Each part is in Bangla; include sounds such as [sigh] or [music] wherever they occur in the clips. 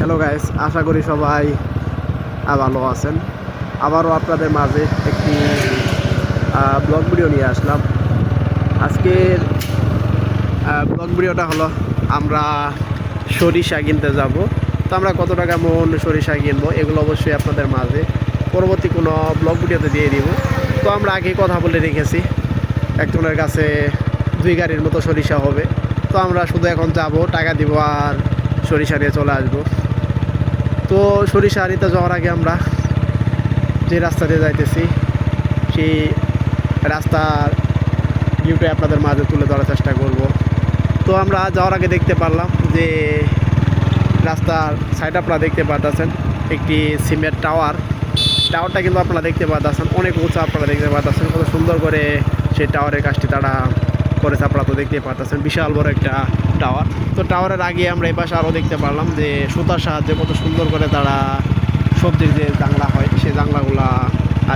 হ্যালো গাইস আশা করি সবাই ভালো আছেন। আবারও আপনাদের মাঝে একটি ব্লগ ভিডিও নিয়ে আসলাম। আজকের ব্লগ ভিডিওটা হলো আমরা সরিষা কিনতে যাব। তো আমরা কত টাকা মন সরিষা কিনবো এগুলো অবশ্যই আপনাদের মাঝে। পরবর্তী কোনো ব্লগ ভিডিওতে দিয়ে দিব। তো আমরা আগে কথা বলে রেখেছি। একজনের কাছে দুই গাড়ির মতো সরিষা হবে। তো আমরা শুধু এখন যাব, টাকা দিব আর সরিষা নিয়ে চলে আসব। তো সরিষা আনিতে যাওয়ার আগে আমরা যে রাস্তা দিয়ে যাইতেছি, সেই রাস্তার ভিউটা আপনাদের মাঝে তুলে ধরার চেষ্টা করব। তো আমরা যাওয়ার আগে দেখতে পারলাম যে রাস্তার সাইড আপনারা দেখতে পাচ্ছেন একটি সিমেন্ট টাওয়ার। টাওয়ারটা কিন্তু আপনারা দেখতে পাচ্ছেন অনেক উঁচা আপনারা দেখতে পাচ্ছেন কত সুন্দর করে সেই টাওয়ারের কাজটি তারা করেছে আপনারা তো দেখতে পাচ্ছেন বিশাল বড় একটা টাওয়ার তো টাওয়ারের আগে আমরা পাশে আরও দেখতে পারলাম যে সুতার সাহায্যে কত সুন্দর করে তারা সবজির যে জাংলা হয়, সেই জাংলাগুলা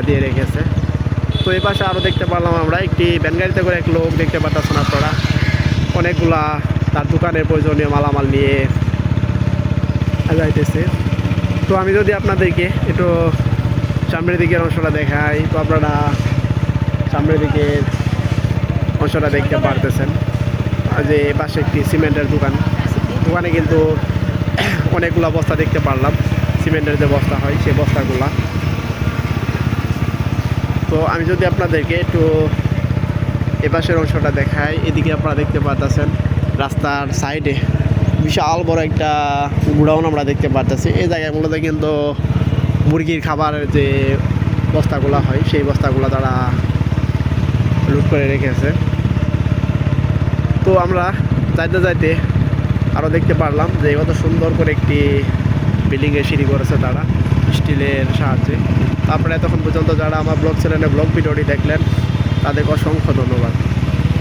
দিয়ে রেখেছে। তো এই পাশে আরও দেখতে পারলাম আমরা একটি ভ্যান গাড়িতে করে এক লোক দেখতে পাচ্ছেন আপনারা। অনেকগুলা তার দোকানের প্রয়োজনীয় মালামাল নিয়ে যাইতেছে। তো আমি যদি আপনাদেরকে একটু সামনের দিকের অংশটা দেখাই, তো আপনারা সামনের দিকের অংশটা দেখতে পারতেছেন। যে পাশে একটি সিমেন্টের দোকান। দোকানে কিন্তু [coughs] অনেকগুলা বস্তা দেখতে পারলাম। সিমেন্টের যে বস্তা হয় সেই বস্তাগুলা। তো আমি যদি আপনাদেরকে একটু এপাশের অংশটা দেখাই, এদিকে আপনারা দেখতে পাচ্ছেন রাস্তার সাইডে বিশাল বড় একটা গুডাউন আমরা দেখতে পাচ্ছি এই জায়গায় মূলত কিন্তু মুরগির খাবারের যে বস্তাগুলো হয়, সেই বস্তাগুলো তারা লুট করে রেখেছে তো আমরা যাইতে যাইতে আরও দেখতে পারলাম যে কত সুন্দর করে একটি বিল্ডিংয়ে সিঁড়ি করেছে তারা, স্টিলের সাহায্যে। তারপরে এতক্ষণ পর্যন্ত যারা আমার ব্লগ চ্যানেলে ব্লগ ভিডিওটি দেখলেন, তাদেরকে অসংখ্য ধন্যবাদ।